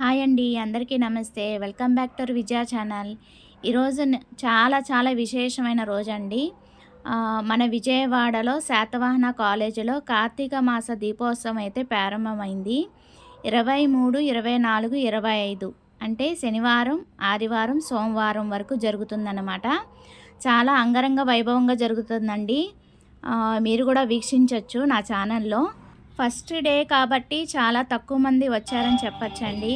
Hi అండి అందరికీ నమస్తే. Welcome back to Vijaya channel. ఈరోజు చాలా చాలా విశేషమైన రోజు అండి మన విజయవాడలో శాతవాహన కాలేజీలో కార్తీక మాస దీపోత్సవం అయితే ప్రారంభమైంది. ఇరవై మూడు ఇరవై నాలుగు ఇరవై ఐదు అంటే శనివారం ఆదివారం సోమవారం వరకు జరుగుతుందన్నమాట. చాలా అంగరంగ వైభవంగా జరుగుతుందండి. మీరు కూడా వీక్షించవచ్చు నా ఛానల్లో. ఫస్ట్ డే కాబట్టి చాలా తక్కువ మంది వచ్చారని చెప్పచ్చండి.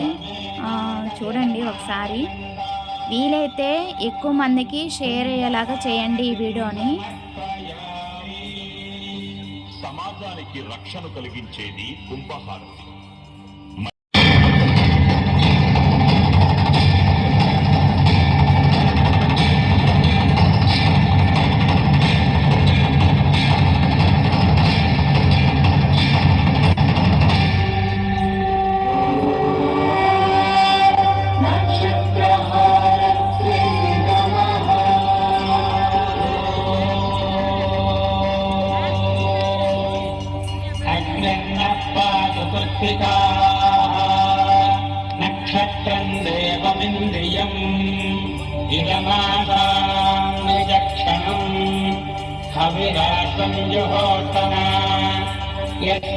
చూడండి ఒకసారి. వీలైతే ఎక్కువ మందికి షేర్ అయ్యేలాగా చేయండి ఈ వీడియోని. సమాజానికి రక్షణ కలిగించేది కుంభహారతి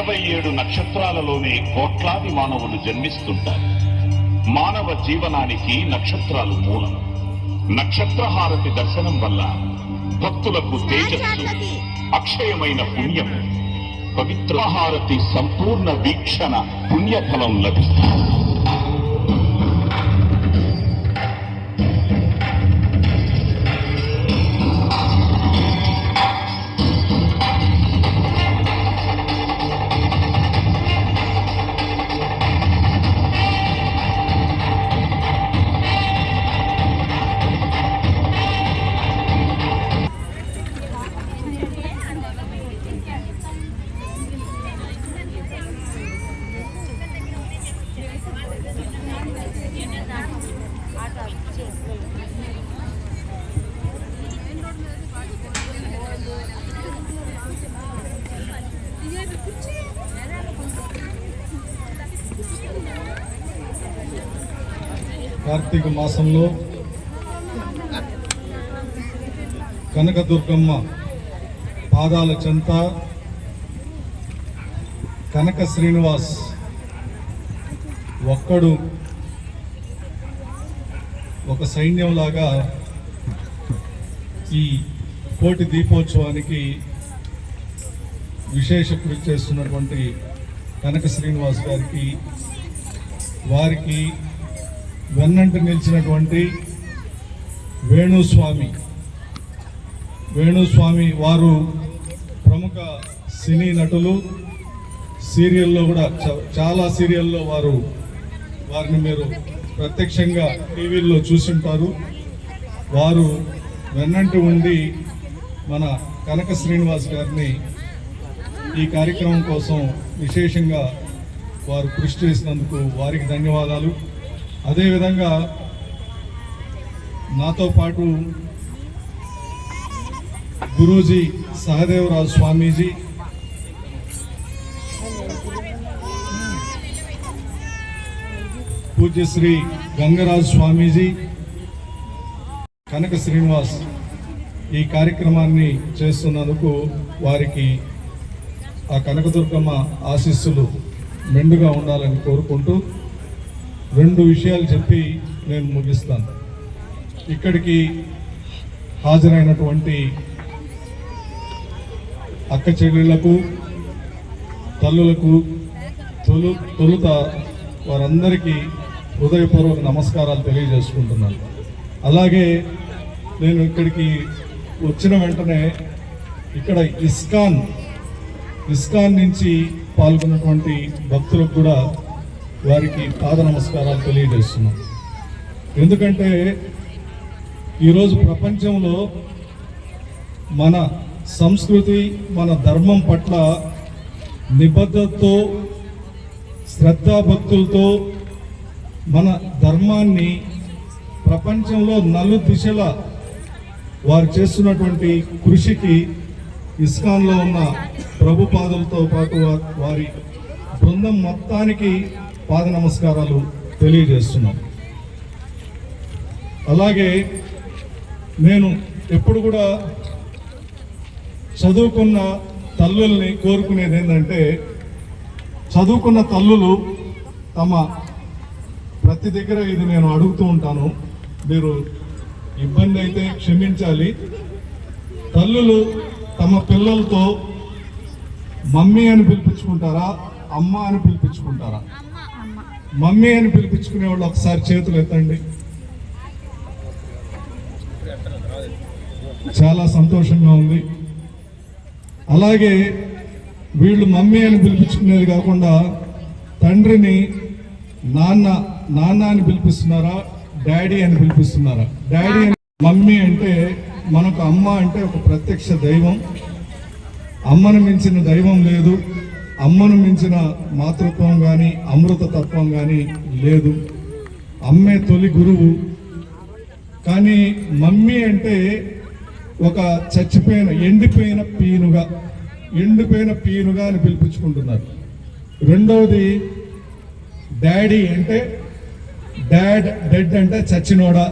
ఇరవై ఏడు నక్షత్రాలలోనే కోట్లాది మానవులు జన్మిస్తుంటారు. మానవ జీవనానికి నక్షత్రాలు మూలం. నక్షత్రహారతి దర్శనం వల్ల భక్తులకు తేజస్సు అక్షయమైన పుణ్యం పవిత్రహారతి సంపూర్ణ వీక్షణ పుణ్యఫలం లభిస్తుంది. కార్తీక మాసంలో కనకదుర్గమ్మ పాదాల చెంత కనక శ్రీనివాస్ ఒక్కడు ఒక సైన్యంలాగా ఈ కోటి దీపోత్సవానికి విశేష కృషి చేస్తున్నటువంటి కనక శ్రీనివాస్ గారికి వారికి వెన్నంటి నిలిచినటువంటి వేణుస్వామి. వేణుస్వామి వారు ప్రముఖ సినీ నటులు. సీరియల్లో కూడా చ- చాలా సీరియల్లో వారు వారిని మీరు ప్రత్యక్షంగా టీవీల్లో చూసుంటారు. వారు వెన్నంటి ఉండి మన కనక శ్రీనివాస్ గారిని ఈ కార్యక్రమం కోసం విశేషంగా వారు కృషి చేసినందుకు వారికి ధన్యవాదాలు. అదేవిధంగా నాతో పాటు గురూజీ సహదేవరాజు స్వామీజీ పూజ్యశ్రీ గంగరాజు స్వామీజీ కనక శ్రీనివాస్ ఈ కార్యక్రమాన్ని చేస్తున్నందుకు వారికి ఆ కనకదుర్గమ్మ ఆశీస్సులు మెండుగా ఉండాలని కోరుకుంటూ రెండు విషయాలు చెప్పి నేను ముగిస్తాను. ఇక్కడికి హాజరైనటువంటి అక్క చెల్లెళ్ళకు తల్లులకు తొలు తొలుత వారందరికీ హృదయపూర్వక నమస్కారాలు తెలియజేసుకుంటున్నాను. అలాగే నేను ఇక్కడికి వచ్చిన వెంటనే ఇక్కడ ఇస్కాన్ ఇస్కాన్ నుంచి పాల్గొన్నటువంటి భక్తులకు కూడా వారికి పాద నమస్కారాలు తెలియజేస్తున్నాం. ఎందుకంటే ఈరోజు ప్రపంచంలో మన సంస్కృతి మన ధర్మం పట్ల నిబద్ధతతో శ్రద్ధాభక్తులతో మన ధర్మాన్ని ప్రపంచంలో నలు దిశల వారు చేస్తున్నటువంటి కృషికి ఇస్కాన్లో ఉన్న ప్రభుపాదులతో పాటు వారి బృందం మొత్తానికి పాద నమస్కారాలు తెలియజేస్తున్నాం. అలాగే నేను ఎప్పుడు కూడా చదువుకున్న తల్లుల్ని కోరుకునేది ఏంటంటే చదువుకున్న తల్లులు తమ ప్రతి దగ్గర ఇది నేను అడుగుతూ ఉంటాను. మీరు ఇబ్బంది అయితే క్షమించాలి. తల్లులు తమ పిల్లలతో మమ్మీ అని పిలిపించుకుంటారా అమ్మ అని పిలిపించుకుంటారా? మమ్మీ అని పిలిపించుకునే వాళ్ళు ఒకసారి చేతులు ఎత్తండి. చాలా సంతోషంగా ఉంది. అలాగే వీళ్ళు మమ్మీ అని పిలిపించుకునేది కాకుండా తండ్రిని నాన్న నాన్న అని పిలిపిస్తున్నారా డాడీ అని పిలిపిస్తున్నారా? డాడీ అని మమ్మీ అంటే మనకు అమ్మ అంటే ఒక ప్రత్యక్ష దైవం. అమ్మను మించిన దైవం లేదు. అమ్మను మించిన మాతృత్వం కానీ అమృత తత్వం కానీ లేదు. అమ్మే తొలి గురువు. కానీ మమ్మీ అంటే ఒక చచ్చిపోయిన ఎండిపోయిన పీనుగా ఎండిపోయిన పీనుగా అని పిలిపించుకుంటున్నారు. రెండవది డాడీ అంటే డాడ్ డెడ్ అంటే చచ్చినోడా.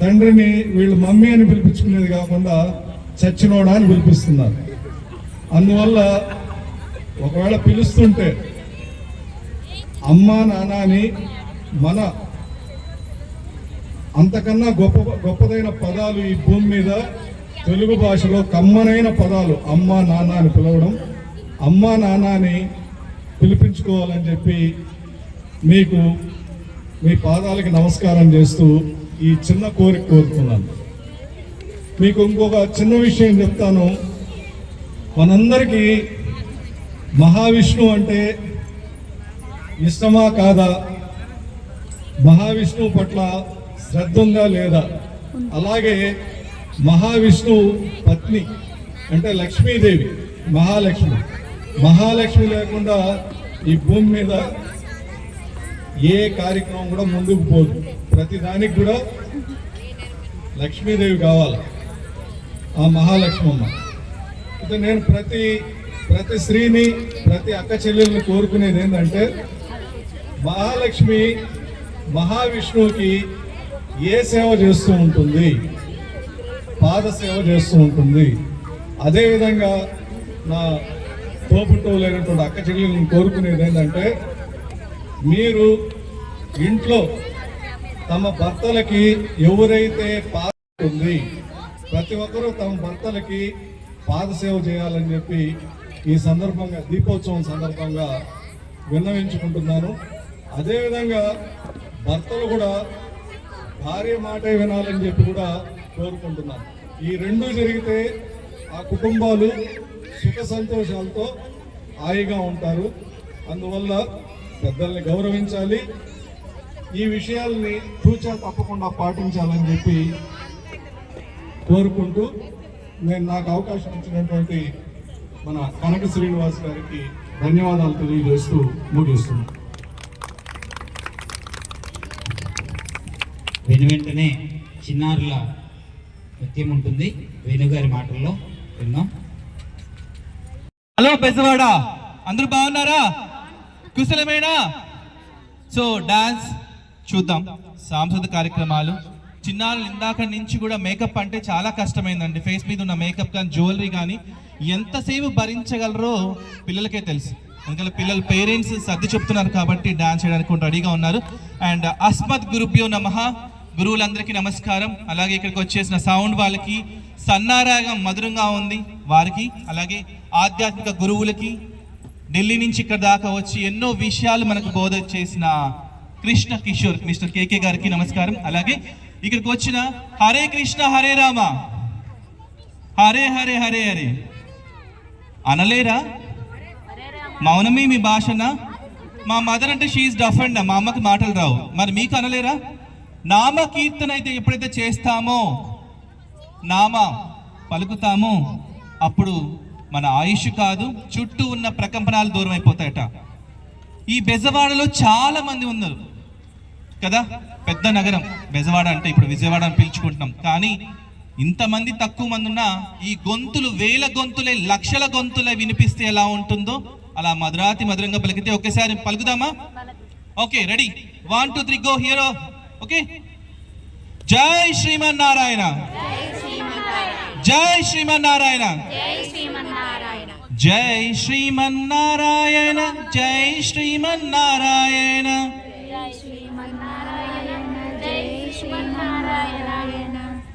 తండ్రిని వీళ్ళు మమ్మీ అని పిలిపించుకునేది కాకుండా చచ్చినోడా అని పిలిపిస్తున్నారు. అందువల్ల ఒకవేళ పిలుస్తుంటే అమ్మా నాన్న అని మన అంతకన్నా గొప్ప గొప్పదైన పదాలు ఈ భూమి మీద తెలుగు భాషలో కమ్మనైన పదాలు అమ్మ నాన్న అని పిలవడం అమ్మ నాన్న అని పిలిపించుకోవాలని చెప్పి మీకు మీ పాదాలకి నమస్కారం చేస్తూ ఈ చిన్న కోరిక కోరుతున్నాను మీకు ఇంకొక చిన్న విషయం చెప్తాను. మనందరికీ మహావిష్ణు అంటే ఇష్టమా కాదా? మహావిష్ణువు పట్ల శ్రద్ధ ఉందా లేదా? అలాగే మహావిష్ణు పత్ని అంటే లక్ష్మీదేవి మహాలక్ష్మి. మహాలక్ష్మి లేకుండా ఈ భూమి మీద ఏ కార్యక్రమం కూడా ముందుకు పోదు. ప్రతిదానికి కూడా లక్ష్మీదేవి కావాలి. ఆ మహాలక్ష్మమ్మ. అయితే నేను ప్రతి ప్రతి స్త్రీని ప్రతి అక్క చెల్లెల్ని కోరుకునేది ఏంటంటే మహాలక్ష్మి మహావిష్ణువుకి ఏ సేవ చేస్తూ ఉంటుంది పాద సేవ చేస్తూ ఉంటుంది. అదేవిధంగా నా తోబుట్టువులైనటువంటి అక్క చెల్లెలను కోరుకునేది ఏంటంటే మీరు ఇంట్లో తమ భర్తలకి ఎవరైతే పాద ఉంది ప్రతి ఒక్కరూ తమ భర్తలకి పాద సేవ చేయాలని చెప్పి ఈ సందర్భంగా దీపోత్సవం సందర్భంగా విన్నవించుకుంటున్నాను. అదేవిధంగా భర్తలు కూడా భార్య మాటే వినాలని చెప్పి కూడా కోరుకుంటున్నాను. ఈ రెండు జరిగితే ఆ కుటుంబాలు సుఖ సంతోషాలతో హాయిగా ఉంటారు. అందువల్ల పెద్దల్ని గౌరవించాలి. ఈ విషయాల్ని తూచా తప్పకుండా పాటించాలని చెప్పి కోరుకుంటూ నేను నాకు అవకాశం ఇచ్చినటువంటి మన కనక శ్రీనివాస్ గారికి ధన్యవాదాలు తెలియజేస్తూ ముగిస్తున్నాను వెను వెంటనే చిన్నారుల నృత్యం ఉంటుంది. వేణుగారి మాటల్లో విన్నాం. హలో బెజవాడ అందరూ బాగున్నారా? కుశలమేనా? సో డాన్స్ చూద్దాం. సాంస్కృతిక కార్యక్రమాలు. చిన్నారులు ఇందాక నుంచి కూడా మేకప్ అంటే చాలా కష్టమైందండి. ఫేస్ మీద ఉన్న మేకప్ కానీ జ్యువెలరీ కానీ ఎంతసేపు భరించగలరో పిల్లలకే తెలుసు. ఎందుకంటే పిల్లల పేరెంట్స్ సర్ది చెప్తున్నారు కాబట్టి డాన్స్ చేయడానికి రెడీగా ఉన్నారు. అండ్ అస్మత్ గురుభ్యో నమః. గురువులందరికీ నమస్కారం. అలాగే ఇక్కడికి వచ్చేసిన సౌండ్ వాళ్ళకి సన్నారాగం మధురంగా ఉంది వారికి. అలాగే ఆధ్యాత్మిక గురువులకి ఢిల్లీ నుంచి ఇక్కడ దాకా వచ్చి ఎన్నో విషయాలు మనకు బోధ చేసిన కృష్ణ కిషోర్ మిస్టర్ కేకే గారికి నమస్కారం. అలాగే ఇక్కడికి వచ్చిన హరే కృష్ణ హరే రామ. హరే హరే హరే హరే. అనలేరా? మౌనమే మీ భాషనా? మా మదర్ అంటే షీఈ్ డఫ్ అండ్ మా అమ్మకి మాటలు రావు. మరి మీకు అనలేరా? నామకీర్తన అయితే ఎప్పుడైతే చేస్తామో నామ పలుకుతామో అప్పుడు మన ఆయుష్ కాదు చుట్టూ ఉన్న ప్రకంపనాలు దూరం అయిపోతాయట. ఈ బెజవాడలో చాలా మంది ఉన్నారు. కదా? పెద్ద నగరం. బెజవాడ అంటే ఇప్పుడు విజయవాడ అని పిలుచుకుంటున్నాం. కానీ ఇంతమంది తక్కువ మంది ఉన్నా ఈ గొంతులు వేల గొంతులే లక్షల గొంతులే వినిపిస్తే ఎలా ఉంటుందో అలా మధురాతి మధురంగా పలికితే ఒకేసారి పలుకుదామా? Okay ready. One two three go hero okay? జై శ్రీమన్నారాయణ. జై శ్రీమన్నారాయణ. జై శ్రీమన్నారాయణ. జై శ్రీమన్నారాయణ.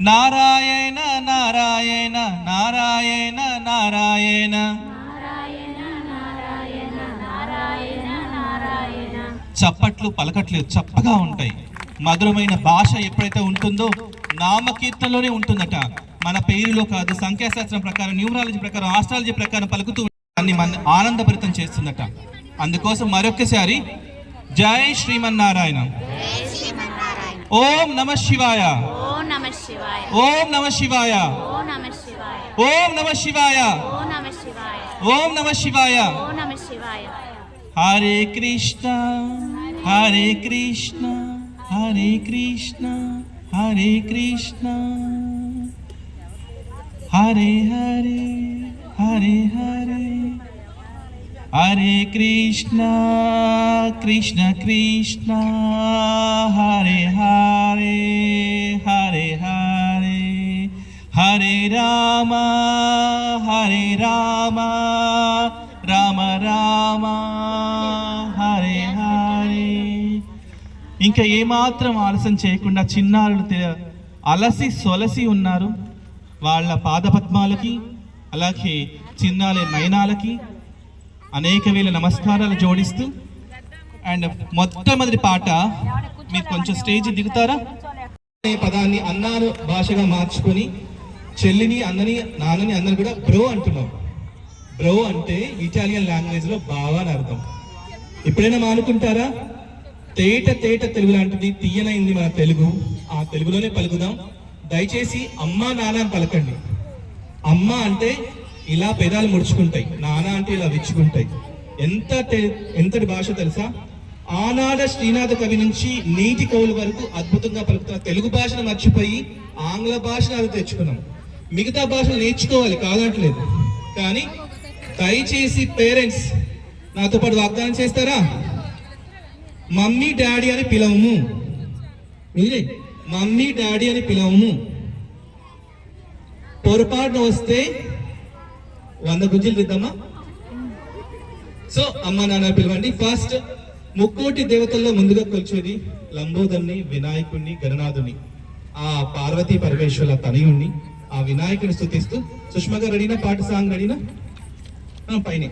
నారాయణ నారాయణ నారాయణ నారాయణ. చప్పట్లు పలకట్లేదు చప్పగా ఉంటాయి. మధురమైన భాష ఎప్పుడైతే ఉంటుందో నామకీర్తనలోనే ఉంటుందట. మన పేరులో కాదు సంఖ్యాశాస్త్రం ప్రకారం న్యూమరాలజీ ప్రకారం ఆస్ట్రాలజీ ప్రకారం పలుకుతూ దాన్ని మన ఆనందభరితం చేస్తుందట. అందుకోసం మరొకసారి జై శ్రీమన్నారాయణ. ఓం నమ శివాయ. ఓ నమ శివాయ ఓం నమ శివాయ ఓ నమ శివాయ ఓం నమ శివాయ ఓ నమ శివాయ ఓం నమ శివాయ ఓ నమ శివాయ హరే కృష్ణ హరే కృష్ణ హరే కృష్ణ హరే కృష్ణ హరే హరే హరే హరే హరే కృష్ణ కృష్ణ కృష్ణ రామ హరే రామ రామ రామ హరే హరే. ఇంకా ఏమాత్రం ఆలస్యం చేయకుండా చిన్నారులు అలసి సొలసి ఉన్నారు. వాళ్ళ పాదపద్మాలకి అలాగే చిన్నారి నయనాలకి అనేక వేల నమస్కారాలు జోడిస్తూ అండ్ మొట్టమొదటి పాట మీరు కొంచెం స్టేజ్ దిగుతారా? అనే పదాన్ని అన్నారు భాషగా మార్చుకొని చెల్లిని అన్నని నాన్నని అందరు కూడా బ్రో అంటున్నాం. బ్రో అంటే ఇటాలియన్ లాంగ్వేజ్లో బావ అని అర్థం. ఎప్పుడైనా మానుకుంటారా? తేట తేట తెలుగు లాంటిది తీయనైంది మన తెలుగు. ఆ తెలుగులోనే పలుకుదాం. దయచేసి అమ్మా నాన్న అని పలకండి. అమ్మ అంటే ఇలా పెదాలు ముడుచుకుంటాయి. నాన్న అంటే ఇలా విచ్చుకుంటాయి. ఎంత ఎంతటి భాష తెలుసా? ఆనాడ శ్రీనాథ కవి నుంచి నీటి కవుల వరకు అద్భుతంగా పలుకుతున్న తెలుగు భాషను మర్చిపోయి ఆంగ్ల భాషను అది తెచ్చుకున్నాం. మిగతా భాషలు నేర్చుకోవాలి కాదట్లేదు కానీ దయచేసి పేరెంట్స్ నాతో పాటు వాగ్దానం చేస్తారా? మమ్మీ డాడీ అని పిలవము. మీరే మమ్మీ డాడీ అని పిలవము. పొరపాటున వస్తే వంద గుజ్జులు ఇద్దామా సో అమ్మ నాన్న పిలవండి. ఫస్ట్ ముక్కోటి దేవతల్లో ముందుగా కొలిచేది లంబోదర్ని వినాయకుణ్ణి గణనాథుని ఆ పార్వతీ పరమేశ్వరుల తనయుణ్ణి ఆ వినాయకుని స్థుతిస్తూ సుష్మా గారు రెడీనా? పాట సాంగ్ రెడీనా? పైన.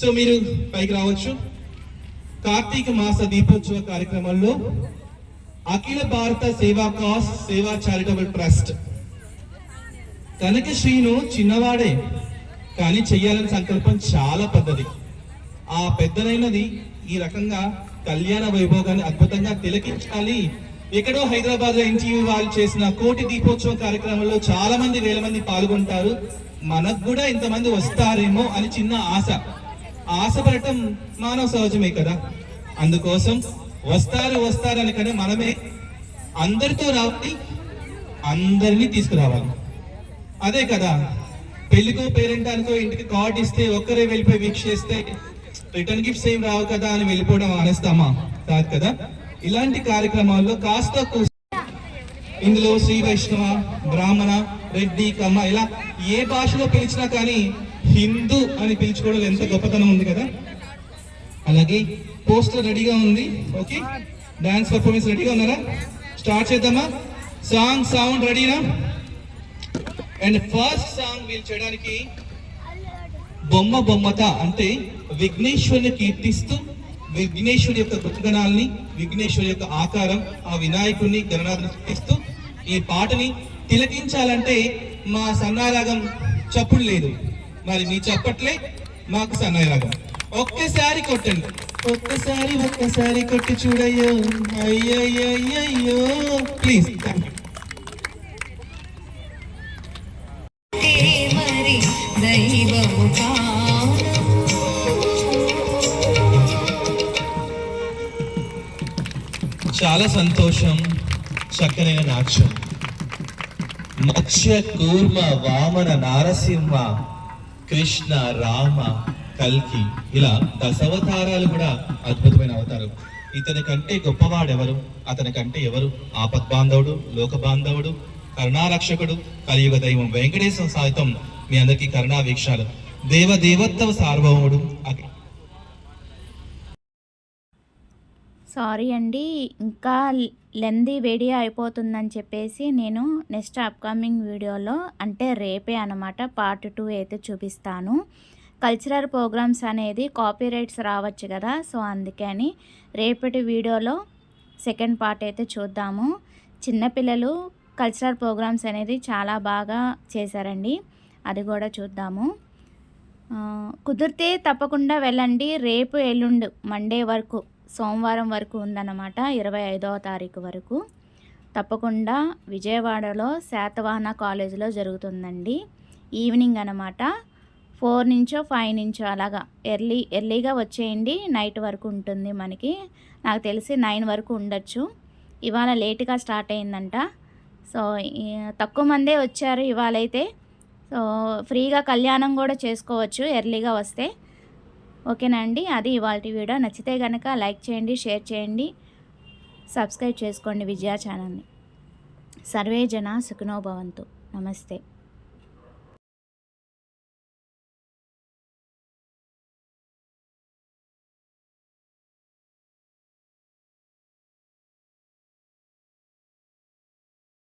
సో మీరు పైకి రావచ్చు. కార్తీక మాస దీపోత్సవ కార్యక్రమంలో అఖిల భారత సేవా కాస్ సేవా చారిటబుల్ ట్రస్ట్ కనక శ్రీను చిన్నవాడే కానీ చెయ్యాలని సంకల్పం చాలా పెద్దది. ఆ పెద్దనైనది ఈ రకంగా కళ్యాణ వైభోగాన్ని అద్భుతంగా తిలకించాలి. ఎక్కడో హైదరాబాద్లో ఎన్టీవీ వాళ్ళు చేసిన కోటి దీపోత్సవ కార్యక్రమంలో చాలా మంది వేల మంది పాల్గొంటారు. మనకు కూడా ఇంతమంది వస్తారేమో అని చిన్న ఆశ. ఆశపడటం మానవ సహజమే కదా. అందుకోసం వస్తారు వస్తారని అని కానీ మనమే అందరితో రావాలి అందరినీ తీసుకురావాలి. అదే కదా. పెళ్ళికో పేరెంటానికో ఇంటికి కార్డ్ ఇస్తే ఒక్కరే వెళ్ళిపోయి వీక్షిస్తే రిటర్న్ గిఫ్ట్స్ ఏం రావు కదా అని వెళ్ళిపోవడం ఆనేస్తామా కాదు కదా. ఇలాంటి కార్యక్రమాల్లో కాస్త ఇందులో శ్రీ వైష్ణవ బ్రాహ్మణ రెడ్డి కమ్మ ఇలా ఏ భాషలో పిలిచినా కానీ హిందూ అని పిలుచుకోవడం ఎంత గొప్పతనం ఉంది కదా? అలాగే పోస్టర్ రెడీగా ఉంది. ఓకే. డాన్స్ పర్ఫార్మెన్స్ రెడీగా ఉన్నారా? స్టార్ట్ చేద్దామా? సాంగ్ సౌండ్ రెడీనా? అండ్ ఫస్ట్ సాంగ్ వీళ్ళు చేయడానికి బొమ్మ బొమ్మత అంటే విఘ్నేశ్వరుని కీర్తిస్తూ విఘ్నేశ్వరి యొక్క గుణగణాలని విఘ్నేశ్వరి యొక్క ఆకారం ఆ వినాయకుడిని గణనాథుని కీర్తిస్తూ ఈ పాటని తిలకించాలంటే మా సన్నారాగం చప్పుడు లేదు. మరి మీ చప్పట్లే మాకు సన్నాయి రాగం ఒక్కసారి కొట్టండి. ఒక్కసారి ఒక్కసారి కొట్టి చూడయ్యో. అయ్యయ్యో ప్లీజ్. థ్యాంక్ చాలా సంతోషం చక్కనైన నాట్యం. మత్స్య కూర్మ వామన నారసింహ కృష్ణ రామ కల్కి ఇలా దశావతారాలు కూడా అద్భుతమైన అవతారం. ఇతని కంటే గొప్పవాడెవరు? అతని కంటే ఎవరు? ఆపద్బాంధవుడు లోక బాంధవుడు కరుణారక్షకుడు కలియుగ దైవం వెంకటేశ్వర సాహితం మీ అందరికీ కరుణా వీక్షాలు దేవ దేవత్వ సార్వభౌముడు సారీ అండి. ఇంకా లెంది వీడియో అయిపోతుందని చెప్పేసి నేను నెక్స్ట్ అప్కమింగ్ వీడియోలో అంటే రేపే అనమాట పార్ట్ టూ అయితే చూపిస్తాను. కల్చరల్ ప్రోగ్రామ్స్ అనేది కాపీరైట్స్ రావచ్చు కదా సో అందుకని రేపటి వీడియోలో సెకండ్ పార్ట్ అయితే చూద్దాము. చిన్నపిల్లలు కల్చరల్ ప్రోగ్రామ్స్ అనేది చాలా బాగా చేశారండి. అది కూడా చూద్దాము. కుదిరితే తప్పకుండా వెళ్ళండి. రేపు ఎల్లుండు మండే వరకు సోమవారం వరకు ఉందన్నమాట ఇరవై ఐదవ తారీఖు వరకు. తప్పకుండా విజయవాడలో శాతవాహన కాలేజీలో జరుగుతుందండి. ఈవినింగ్ అనమాట ఫోర్ నుంచో ఫైవ్ నుంచో అలాగా. ఎర్లీ ఎర్లీగా వచ్చేయండి నైట్ వరకు ఉంటుంది మనకి. నాకు తెలిసి నైన్ వరకు ఉండొచ్చు. ఇవాళ లేట్గా స్టార్ట్ అయిందంట. సో తక్కువ మందే వచ్చారు ఇవాళైతే. సో ఫ్రీగా కళ్యాణం కూడా చేసుకోవచ్చు ఎర్లీగా వస్తే. ఓకేనా అండి? అది ఇవాళ వీడియో. నచ్చితే కనుక లైక్ చేయండి షేర్ చేయండి. సబ్స్క్రైబ్ చేసుకోండి విజయ ఛానల్ని. సర్వే జన సుఖనోభవంతు నమస్తే.